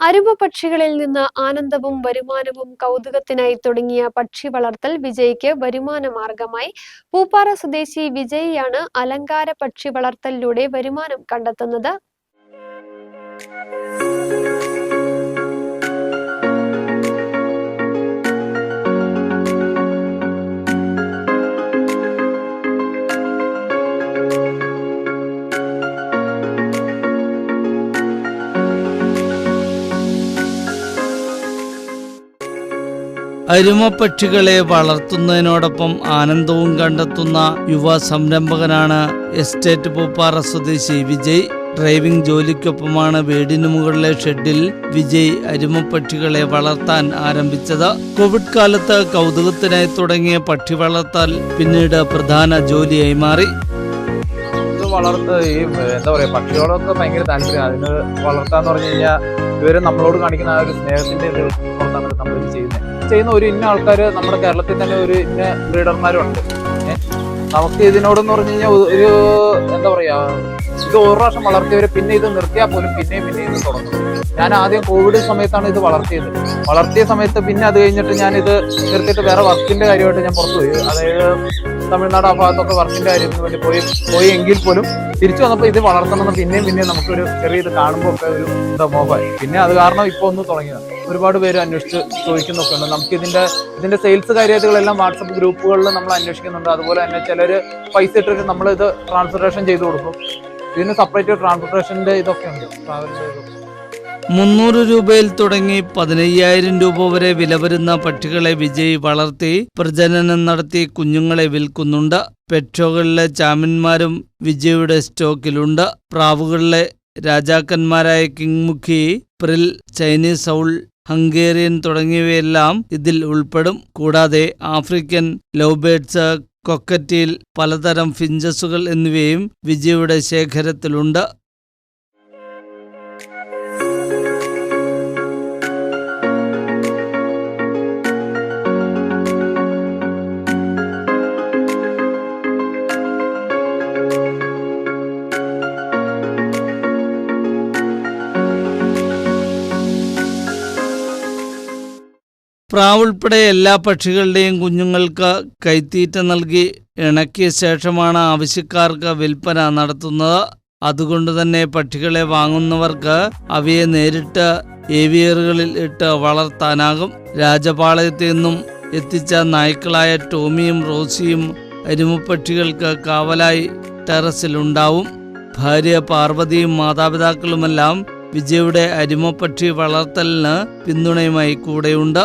അരുമ പക്ഷികളിൽ നിന്ന് ആനന്ദവും വരുമാനവും കൗതുകത്തിനായി തുടങ്ങിയ പക്ഷി വളർത്തൽ വിജയ്ക്ക് വരുമാന മാർഗമായി പൂപ്പാറ സ്വദേശി വിജയിയാണ് അലങ്കാര പക്ഷി വളർത്തലിലൂടെ വരുമാനം കണ്ടെത്തുന്നത്. അരുമപ്പക്ഷികളെ വളർത്തുന്നതിനോടൊപ്പം ആനന്ദവും കണ്ടെത്തുന്ന യുവ സംരംഭകനാണ് എസ്റ്റേറ്റ് പൂപ്പാറ സ്വദേശി വിജയ്. ഡ്രൈവിംഗ് ജോലിക്കൊപ്പമാണ് വീടിനു മുകളിലെ ഷെഡിൽ വിജയ് അരുമപ്പക്ഷികളെ വളർത്താൻ ആരംഭിച്ചത്. കോവിഡ് കാലത്ത് കൗതുകത്തിനായി തുടങ്ങിയ പക്ഷി വളർത്തൽ പിന്നീട് പ്രധാന ജോലിയായി മാറി. വളർത്ത് ഈ എന്താ പറയുക പക്ഷികളൊക്കെ ഭയങ്കര താല്പര്യം അതിന് വളർത്താന്ന് പറഞ്ഞു കഴിഞ്ഞാൽ ഇവർ നമ്മളോട് കാണിക്കുന്ന ആ ഒരു സ്നേഹത്തിന്റെ പുറത്താണ് നമ്മൾ ഇത് ചെയ്യുന്നത്. ചെയ്യുന്ന ഒരു ഇന്ന ആൾക്കാർ നമ്മുടെ കേരളത്തിൽ തന്നെ ഒരു ഇന്ന ബ്രീഡർമാരുണ്ട്. നമുക്ക് ഇതിനോടെന്ന് പറഞ്ഞു കഴിഞ്ഞാൽ ഒരു എന്താ പറയാ ഇത് ഒരു പ്രാവശ്യം വളർത്തിയവരെ പിന്നെ ഇത് നിർത്തിയാൽ പോലും പിന്നെയും പിന്നെയും ഇത് തുടങ്ങും. ഞാൻ ആദ്യം കോവിഡ് സമയത്താണ് ഇത് വളർത്തിയത്. വളർത്തിയ സമയത്ത് പിന്നെ അത് കഴിഞ്ഞിട്ട് ഞാൻ ഇത് നിർത്തിയിട്ട് വേറെ വർക്കിന്റെ കാര്യമായിട്ട് ഞാൻ പുറത്തു പോയി. അതായത് തമിഴ്നാട് ആ ഭാഗത്തൊക്കെ വർക്കിന്റെ കാര്യത്തിന് വേണ്ടി പോയി പോയി എങ്കിൽ പോലും തിരിച്ചു വന്നപ്പോൾ ഇത് വളർത്തണമെന്ന് പിന്നെയും പിന്നെയും നമുക്കൊരു ചെറിയ ഇത് കാണുമ്പോൾ ഒക്കെ ഒരു മോഹമായി. പിന്നെ അത് കാരണം ഇപ്പോൾ ഒന്ന് തുടങ്ങിയത് ഒരുപാട് പേര് അന്വേഷിച്ച് ചോദിക്കുന്നൊക്കെ ഉണ്ട്. നമുക്ക് ഇതിന്റെ ഇതിന്റെ സെയിൽസ് കാര്യങ്ങളെല്ലാം വാട്സപ്പ് ഗ്രൂപ്പുകളിൽ നമ്മൾ അന്വേഷിക്കുന്നുണ്ട്. അതുപോലെ തന്നെ ചിലർ പൈസ ഇട്ടിട്ട് നമ്മൾ ഇത് ട്രാൻസ്പോർട്ടേഷൻ ചെയ്ത് കൊടുക്കും. ഇതിന് സെപ്പറേറ്റ് ട്രാൻസ്പോർട്ടേഷന്റെ ഇതൊക്കെ ഉണ്ട്. ട്രാവലിന്റെ ഇതൊക്കെ മുന്നൂറ് രൂപയിൽ തുടങ്ങി പതിനയ്യായിരം രൂപ വരെ വില വരുന്ന പക്ഷികളെ വിജയ് വളർത്തി പ്രജനനം നടത്തി കുഞ്ഞുങ്ങളെ വിൽക്കുന്നുണ്ട്. പെട്രോകളിലെ ചാമ്യന്മാരും വിജയുടെ സ്റ്റോക്കിലുണ്ട്. പ്രാവുകളിലെ രാജാക്കന്മാരായ കിങ്മുഖി പ്രിൽ ചൈനീസ് ഔൾ ഹംഗേറിയൻ തുടങ്ങിയവയെല്ലാം ഇതിൽ ഉൾപ്പെടും. കൂടാതെ ആഫ്രിക്കൻ ലോബേഡ്സ് കൊക്കറ്റിൽ പലതരം ഫിഞ്ചസുകൾ എന്നിവയും വിജയുടെ ശേഖരത്തിലുണ്ട്. പ്രാവുൾപ്പെടെ എല്ലാ പക്ഷികളുടെയും കുഞ്ഞുങ്ങൾക്ക് കൈത്തീറ്റ നൽകി ഇണക്കിയ ശേഷമാണ് ആവശ്യക്കാർക്ക് വിൽപ്പന നടത്തുന്നത്. അതുകൊണ്ട് തന്നെ പക്ഷികളെ വാങ്ങുന്നവർക്ക് അവയെ നേരിട്ട് ഏവിയറുകളിൽ ഇട്ട് വളർത്താനാകും. രാജപാളയത്തിൽ നിന്നും എത്തിച്ച നായ്ക്കളായ ടോമിയും റോസിയും അരുമപ്പക്ഷികൾക്ക് കാവലായി ടെറസിലുണ്ടാവും. ഭാര്യ പാർവതിയും മാതാപിതാക്കളുമെല്ലാം വിജയുടെ അരുമപ്പക്ഷി വളർത്തലിന് പിന്തുണയുമായി കൂടെയുണ്ട്.